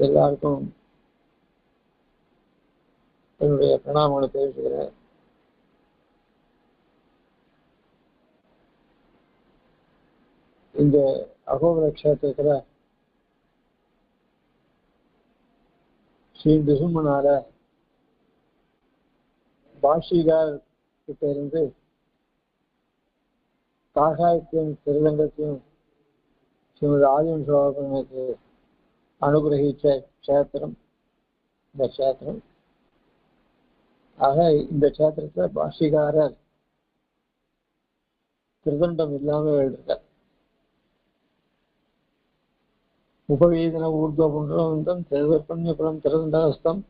எல்லாருக்கும் என்னுடைய பிரணாமங்களை தெரிவிச்சுக்கிறேன். இந்த அகோபர கஷேத்திரத்துல ஸ்ரீ நிருமனால பாஷிகார் கிட்ட இருந்து காஷாயத்தையும் திருதங்கத்தையும் ஸ்ரீமதி ஆதியம் சோழனுக்கு அனுகிரகிச்ச க்ஷேத்திரம் இந்த க்ஷேத்திரம் ஆக இந்த க்ஷேத்திரத்துல பாஷிகாரர் திருதண்டம் இல்லாம எழுதிருக்கார் உபவீதன ஊர்துவ புண்டரவந்தம் திருவற்பண்யபுரம் திருதண்டகஸ்தம்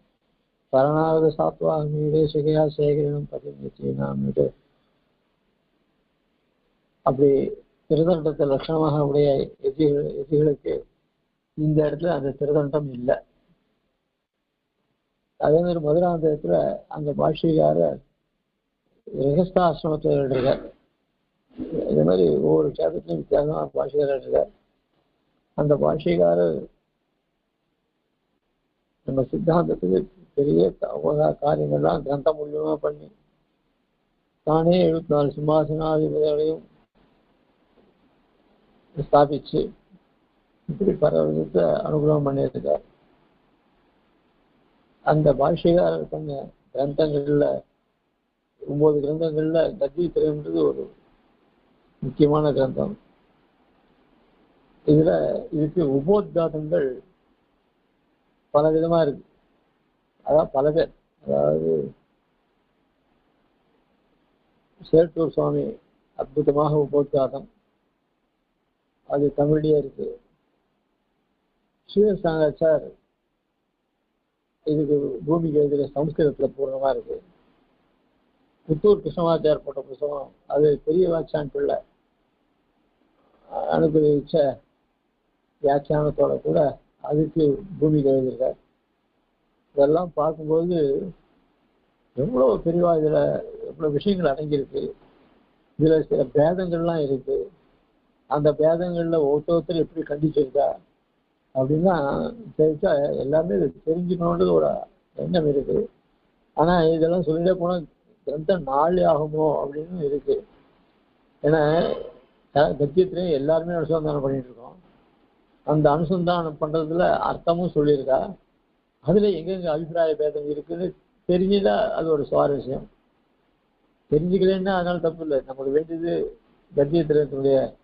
சரணாகத சாத்வாகமீடே சிகையா சேகரினம் பதினீனாமிடு அப்படி திருதண்டத்தை லட்சணமாக உடைய எதிகள் எதிகளுக்கு இந்த இடத்துல அந்த திருதண்டம் இல்லை. அதே மாதிரி மதுராந்தகத்தில் அந்த பாஷிகாரர் ரகஸ்தாசிரமத்தில் எழுதுறார். இதே மாதிரி ஒவ்வொரு சேதத்திலும் வித்தியாசமாக பாஷிகார இருக்கார் அந்த பாஷிகாரர் நம்ம சித்தாந்தத்துக்கு பெரிய காரியங்கள்லாம் கிரந்தம் மூலியமாக பண்ணி தானே எழுபத்தி நாலு சிம்மாசனாதிபதிகளையும் ஸ்தாபிச்சு இப்படி பல விதத்தை அனுகிரகம் பண்ணியிருக்கார். அந்த பாஷிகாரர் பண்ண கிரந்தங்கள்ல ஒன்பது கிரந்தங்கள்ல கத்தி திரைன்றது ஒரு முக்கியமான கிரந்தம். இதுல இதுக்கு உபோத்காதங்கள் பல விதமா இருக்கு. அதாவது பல பேர். அதாவது சேட்டூர் சுவாமி அற்புதமாக உபோத்காதம். அது தமிழ்லயே இருக்கு சார் இதுக்கு பூமிக்கு எதிர சம்ஸ்கிருதத்தில் பூர்ணமாக இருக்கு. புத்தூர் கிருஷ்ணமாச்சார் போட்ட புத்தகம் அது பெரிய வாட்சான் பிள்ளை அனுபவிச்ச வியாக்கியானத்தோட கூட அதுக்கு பூமிக்கு எழுதியிருக்கார். இதெல்லாம் பார்க்கும்போது எவ்வளோ பெரியவா இதில் எவ்வளோ விஷயங்கள் அடங்கியிருக்கு. இதில் சில பேதங்கள்லாம் இருக்குது அந்த பேதங்களில் ஒருத்தர் எப்படி கண்டிச்சிருக்கா அப்படின்னா தெரிஞ்சா எல்லாமே தெரிஞ்சுக்கணுன்றது ஒரு எண்ணம் இருக்கு. ஆனா இதெல்லாம் சொல்லிட்டே போனா கிரந்தம் நாளே ஆகுமோ அப்படின்னு இருக்கு. ஏன்னா அஹ் எல்லாருமே அனுசந்தானம் பண்ணிட்டு இருக்கோம் அந்த அனுசந்தானம் பண்றதுல அர்த்தமும் சொல்லியிருக்கா. அதுல எங்கெங்க அபிப்பிராய பேதம் இருக்குன்னு தெரிஞ்சுதா அது ஒரு சுவாரஸ்யம். தெரிஞ்சுக்கலன்னா அதனால தப்பு இல்லை. நமக்கு வேண்டியது கத்தியத்திரத்தினுடைய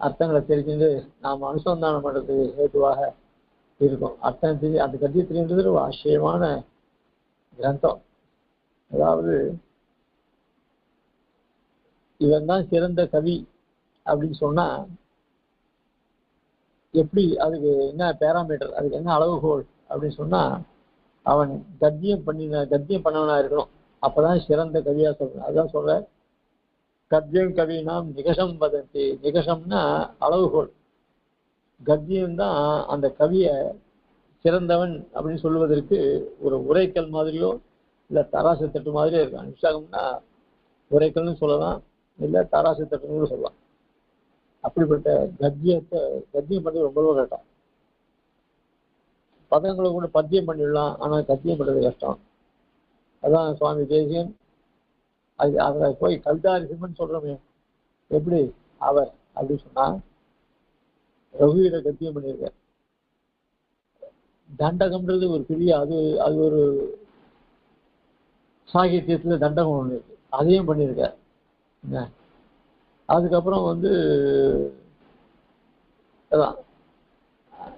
அர்த்தங்களை தெரிஞ்சுட்டு நாம் அனுசந்தானம் பண்ணுறதுக்கு ஏதுவாக இருக்கும். அர்த்தம் தெரிஞ்சு அந்த கத்தியத்திரின்றது ஒரு ஆச்சரியமான கிரந்தம். அதாவது இவன் தான் சிறந்த கவி அப்படின்னு சொன்னா எப்படி அதுக்கு என்ன பேராமீட்டர் அதுக்கு என்ன அளவுகோல் அப்படின்னு சொன்னா அவன் கத்தியம் பண்ணின கத்தியம் பண்ணவனா இருக்கணும். அப்பதான் சிறந்த கவியா சொல்றேன். அதான் சொல்றேன் கத்தியம் கவினாம் நிகசம் வதந்தி. நிகசம்னா அளவுகோல். கத்தியம் தான் அந்த கவியை சிறந்தவன் அப்படின்னு சொல்லுவதற்கு ஒரு உரைக்கல் மாதிரியோ இல்லை தராசு தட்டு மாதிரியோ இருக்கும். அனுஷாகம்னா உரைக்கல்னு சொல்லலாம் இல்லை தராசு தட்டுன்னு கூட சொல்லலாம். அப்படிப்பட்ட கத்தியத்தை கத்தியம் பண்ணி ரொம்ப ரொம்ப கஷ்டம். பதங்களை கூட பத்தியம் பண்ணிடலாம் ஆனால் கத்தியம் பண்ணுறது கஷ்டம். அதான் சுவாமி தேசியன் அது அவரை போய் கல்தாரி சிம்மன் சொல்றோமே. எப்படி? அவர் அப்படின்னு சொன்னா ரகுவீர கத்தியம் பண்ணியிருக்கார். தண்டகம்ன்றது ஒரு பெரிய அது அது ஒரு சாகித்யத்துல தண்டகம் ஒன்று இருக்கு. அதையும் பண்ணியிருக்கார். என்ன? அதுக்கப்புறம் வந்து அதான்.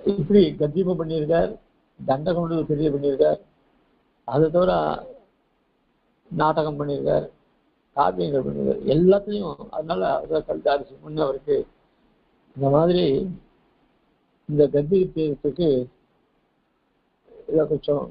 இப்படி கத்தியமும் பண்ணியிருக்கார். தண்டகம்ன்றது பெரிய பண்ணியிருக்கார். அதை தவிர நாடகம் பண்ணியிருக்கார். காவியங்கள் பண்ணுறது எல்லாத்துலேயும் அதனால அதான் கல்தாரி சிம்மன் அவருக்கு இந்த மாதிரி இந்த கத்தியத்துக்கு இதை கொஞ்சம்